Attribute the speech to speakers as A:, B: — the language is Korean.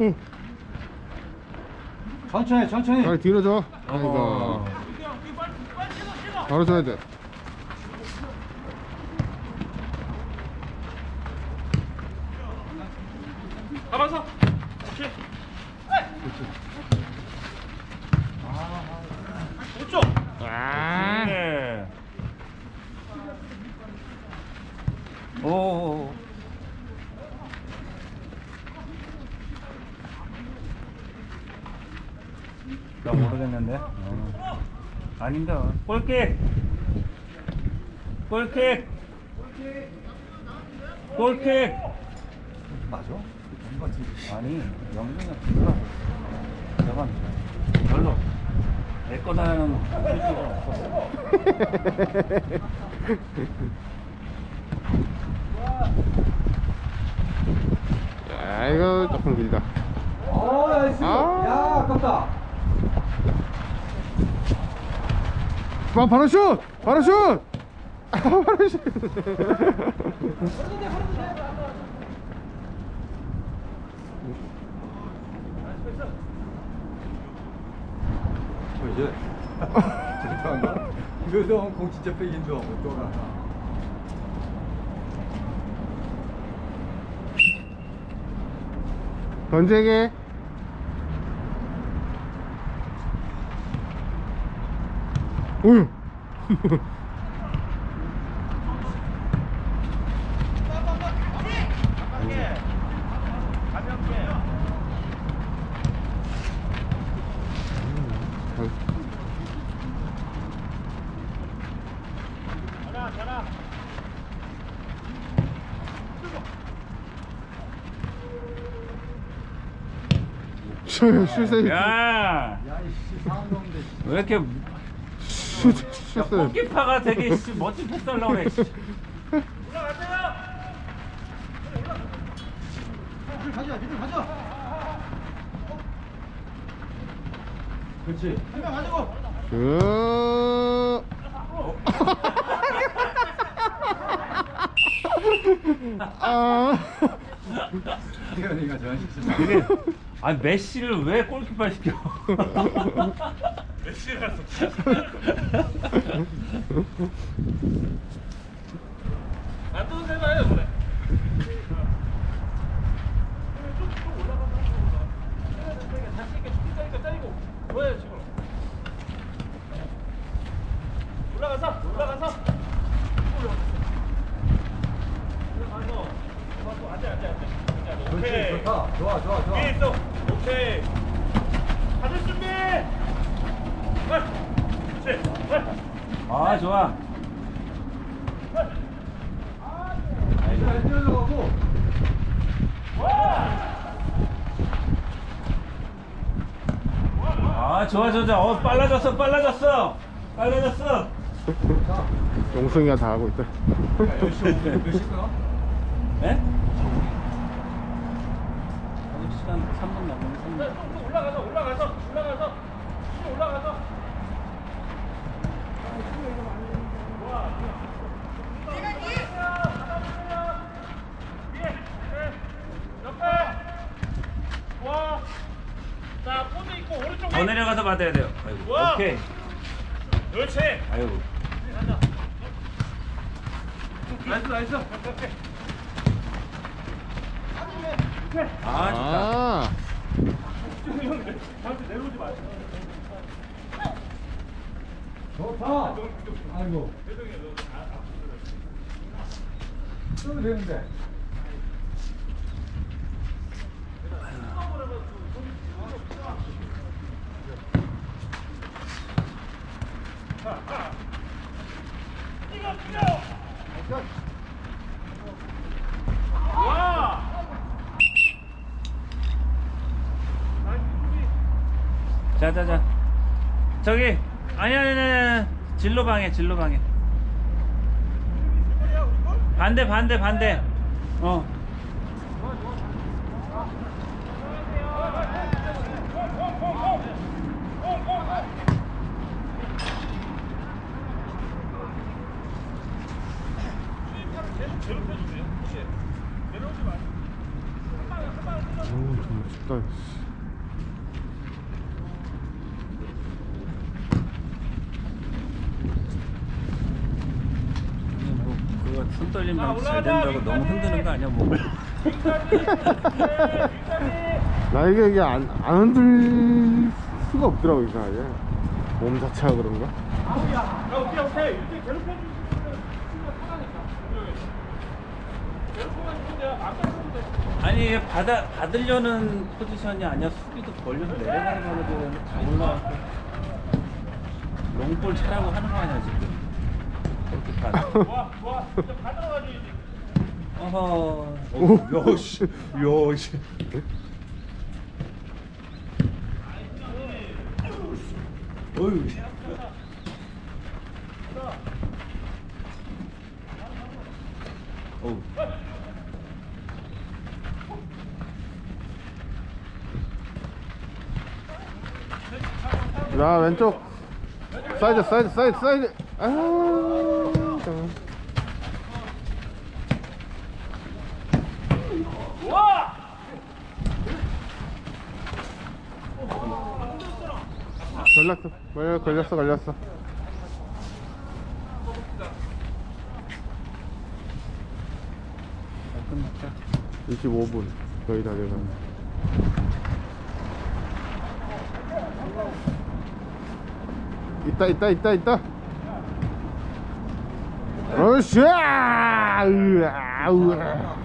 A: 응.
B: 천천히 천천히
A: 빨리 뒤로 줘. 아이고.
B: 어.
A: 바로 줘야 돼.
C: 가만서 오케이 오쪽
A: 아.
B: 네. 오. 나 모르겠는데. 어. 아닌가? 골킥. 골킥. 골킥.
D: 맞아?
B: 아니, 영준이 없어. 저건 별로 내 거다라는 필요가 없었어.
A: 야, 이거 조금 길다.
D: 어, 나이스.
A: 아.
D: 야, 아깝다.
A: 바, 바로 슛! 바로 슛! 아, 바로 슛!
D: 뭐 이제? 이거도 공 진짜 빼긴도 못 돌아.
A: 던지게. 오유. 슛, 슛에
B: 야. 왜 이렇게
A: 슛,
B: 야,
A: 슛.
B: 골키퍼가 되게 씨, 멋진 패스 하려고 그래. 씨.
D: 가자, 니들 가자. 그렇지. 한 명 가자고.
A: 슛. 아.
D: 태현이가 저한 시키면.
B: 되게 아니 메시를 왜 골키퍼 시켜?
C: 메시라서 안 떠도 되나요 그래 좀좀 올라가서 다시 이렇게 툭툭하니까 때리고 뭐야 지금 올라가서 올라가서 올라가서 올라가서 앉아 앉아 앉아 앉아
D: 그렇지,
C: 오케이
D: 좋다. 좋아, 좋아, 좋아.
C: 위에 있어. 오케이. 받을 준비. 헐. 그렇지. 헐.
B: 아 좋아. 아 좋아 좋아 좋아. 어 빨라졌어 빨라졌어 빨라졌어.
A: 용승이가 다 하고 있다.
D: 몇 시야?
B: 예? 아직 시간 3분 남았네. 3분.
C: 좀, 좀 올라가서 올라가서 올라가서 좀 올라가서. 위에, 위에. 옆에. 와. 자, 포즈 있고 오른쪽에.
B: 더 내려가서 받아야 돼요. 아이고.
C: 우와.
B: 오케이.
C: 그렇지.
B: 아이고.
C: 나이스 나이스.
B: 아 좋다.
A: 아.
C: 저한테 내려오지 마세요.
D: 좋다. 아이고. 또 되는데.
C: 뛰어 뛰어. 와.
B: 자자자. 저기 아니 아니 아니. 진로 방해 진로 방해. 반대 반대 반대. 어.
A: 춥다 씨.
B: 아니, 뭐 그거 손 떨리면 잘 된다고 너무 흔드는 거 아니야 뭐.
A: 나 이게 이게 안, 안 흔들 수가 없더라고 이상하게. 몸 자체가 그런가?
C: 야 어때 어때 이렇게 괴롭혀주는 친구가 편하니까 괴롭히면 좋은데
B: 아니 받아 받으려는 포지션이 아니야. 수비도 벌려서 내려가는 거거든 다 올라왔고. 롱볼 차라고 하는 거 아니야 지금? 그렇게 봐
C: 좋아 좋아. 진짜 가져가야지
B: 어허.
A: 오, 씨, 야, 씨.
B: 어휴 어우
A: 야, 왼쪽. 사이드, 사이드, 사이드, 사이드. 아. 걸렸어, 걸렸어, 걸렸어,
B: 끝났다
A: 25분 거의 다 돼가. 있다 있다 있다 있다. 으아, 으아.